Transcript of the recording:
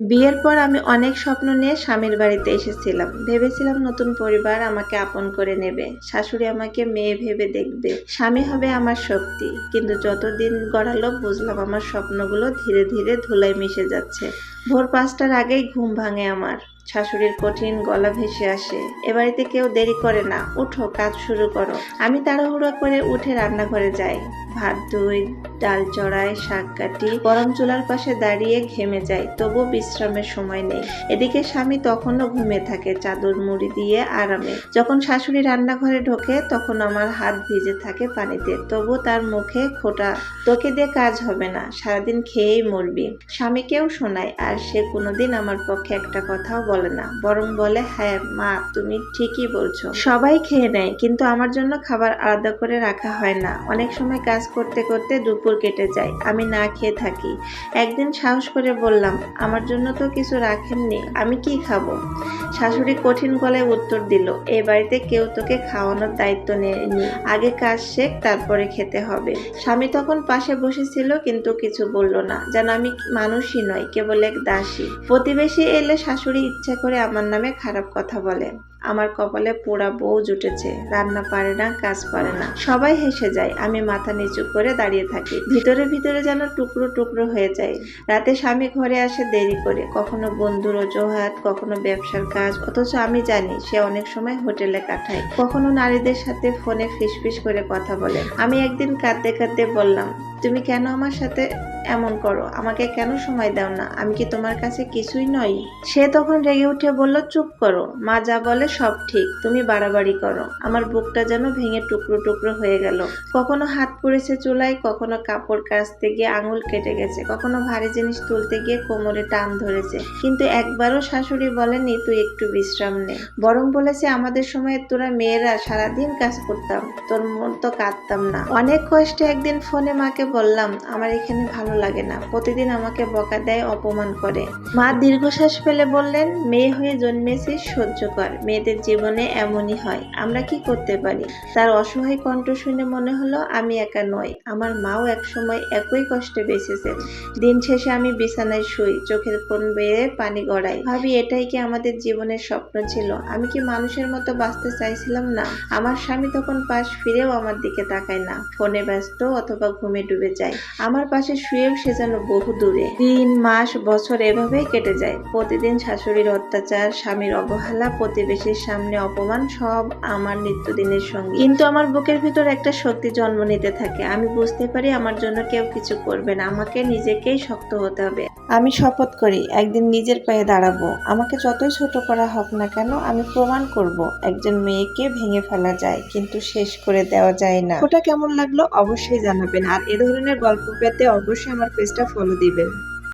বিয়ের পর আমি অনেক স্বপ্ন নিয়ে স্বামীর বাড়িতে এসেছিলাম। ভেবেছিলাম নতুন পরিবার আমাকে আপন করে নেবে। শাশুড়ি আমাকে মেয়ে ভেবে দেখবে। স্বামী হবে আমার শক্তি। কিন্তু যতদিন গড়ালো বুঝলাম আমার স্বপ্নগুলো ধীরে ধীরে ধুলায় মিশে যাচ্ছে। ভোর পাঁচটার আগেই ঘুম ভাঙে আমার। শাশুড়ির কঠিন গলা ভেসে আসে। এ বাড়িতে কেউ দেরি করে না। উঠো, কাজ শুরু করো। আমি তাড়াহুড়ো করে উঠে রান্নাঘরে যাই। ভাত ধুই ডাল চড়াই, শাক কাটি, গরম চুলার পাশে দাঁড়িয়ে ঘেমে যাই তবু বিশ্রামের সময় নেই। এদিকে স্বামী তখনও ঘুমে থাকে, চাদর মুড়ি দিয়ে আরামে। যখন শাশুড়ি রান্নাঘরে ঢোকে, তখন আমার হাত ভিজে থাকে পানিতে তবু তার মুখে খোটা। তোকে দিয়ে কাজ হবে না, সারাদিন খেয়েই মরবি। স্বামীকেও শোনায়, আর সে কোনোদিন আমার পক্ষে একটা কথাও বলে না, বরং বলে হ্যাঁ মা, তুমি ঠিকই বলছো। সবাই খেয়ে নেয়, কিন্তু আমার জন্য খাবার আলাদা করে রাখা হয় না। অনেক সময় কাজ করতে করতে দুপুর কেটে যায়। আমি না খেয়ে থাকি। একদিন সাহস করে বললাম, আমার জন্য তো কিছু রাখেননি, আমি কি খাব? শাশুড়ি কঠিন গলায় উত্তর দিল এই বাড়িতে কেউ তোকে খাওয়ানোর দায়িত্ব নেয়নি। আগে কাজ শেখ, তারপরে খেতে হবে। স্বামী তখন পাশে বসেছিল, কিন্তু কিছু বলল না। যেন আমি মানুষই নয় কেবল এক দাসী। প্রতিবেশী এলে শাশুড়ি ইচ্ছা করে আমার নামে খারাপ কথা বলে। আমার কপালে পোড়া বউ জুটেছে, রান্না পারে না, কাজ পারে না। সবাই হেসে যায়, আমি মাথা নিচু করে দাঁড়িয়ে থাকি। ভিতরে ভিতরে যেন টুকরো টুকরো হয়ে যায়। রাতে স্বামী ঘরে আসে দেরি করে। কখনো বন্ধুর অজুহাত, কখনো ব্যবসার কাজ, অথচ আমি জানি সে অনেক সময় হোটেলে কাটায়। কখনো নারীদের সাথে ফোনে ফিসফিস করে কথা বলে। আমি একদিন কাঁদতে কাঁদতে বললাম, তুমি কেন আমার সাথে এমন করো, আমাকে কেন সময় দাও না? আমি কি তোমার কাছে কিছুই নই? সে তখন রেগে উঠে বলল, চুপ করো, মা যা বলে সব ঠিক, তুমি বাড়াবাড়ি করো। আমার বুকটা যেন ভেঙে টুকরো টুকরো হয়ে গেল। কখনো হাত পড়েছে চুলায়, কখনো কাপড় কাচতে গিয়ে আঙুল কেটে গেছে, কখনো ভারী জিনিস তুলতে গিয়ে কোমরে টান ধরেছে। কিন্তু একবারও শাশুড়ি বলেনি তুই একটু বিশ্রাম নে। বরং বলেছে, আমাদের সময় তোরা মেয়েরা সারাদিন কাজ করতাম, তোর মন তো কাঁদতাম না। অনেক কষ্টে একদিন ফোনে মাকে বললাম, আমার এখানে ভালো লাগে না। প্রতিদিন আমাকে বকা দেয়, অপমান করে। মা দীর্ঘশ্বাস ফেলে বললেন, মেয়ে হয়ে জন্মেছিস, সহ্য কর। মেয়েদের জীবনে এমনই হয়। আমরা কি করতে পারি? তার অসহায় কণ্ঠ শুনে মনে হলো, আমি একা নই। আমার মাও একসময় একই কষ্টে বেঁচেছেন দিন শেষে আমি বিছানায় শুই, চোখের কোণ বেয়ে পানি গড়াই। ভাবি, এটাই কি আমাদের জীবনের স্বপ্ন ছিল? আমি কি মানুষের মতো বাঁচতে চাইছিলাম না? আমার স্বামী তখন পাশ ফিরেও আমার দিকে তাকায় না। ফোনে ব্যস্ত অথবা ঘুমে ডুবে যায়। আমার পাশে শুয়েও সে যেন বহু দূরে। দিন, মাস, বছর এভাবেই কেটে যায়। প্রতিদিন শাশুড়ির অত্যাচার, স্বামীর অবহেলা, প্রতিবেশীর সামনে অপমান, সব আমার নিত্যদিনের সঙ্গে। কিন্তু আমার বুকের ভিতর একটা শক্তি জন্ম নিতে থাকে। আমি বুঝতে পারি আমার জন্য কেউ কিছু করবে না। আমাকে নিজেকেই শক্ত হতে হবে। আমি শপথ করি, একদিন নিজের পায়ে দাঁড়াবো। আমাকে যতই ছোট করা হোক না কেন, আমি প্রমাণ করব, একজন মেয়েকে ভেঙে ফেলা যায়, কিন্তু শেষ করে দেওয়া যায় না। ওটা কেমন লাগল অবশ্যই জানাবেন, আর এ ধরনের গল্প পেতে অবশ্যই আমার পেজটা ফলো দিবেন।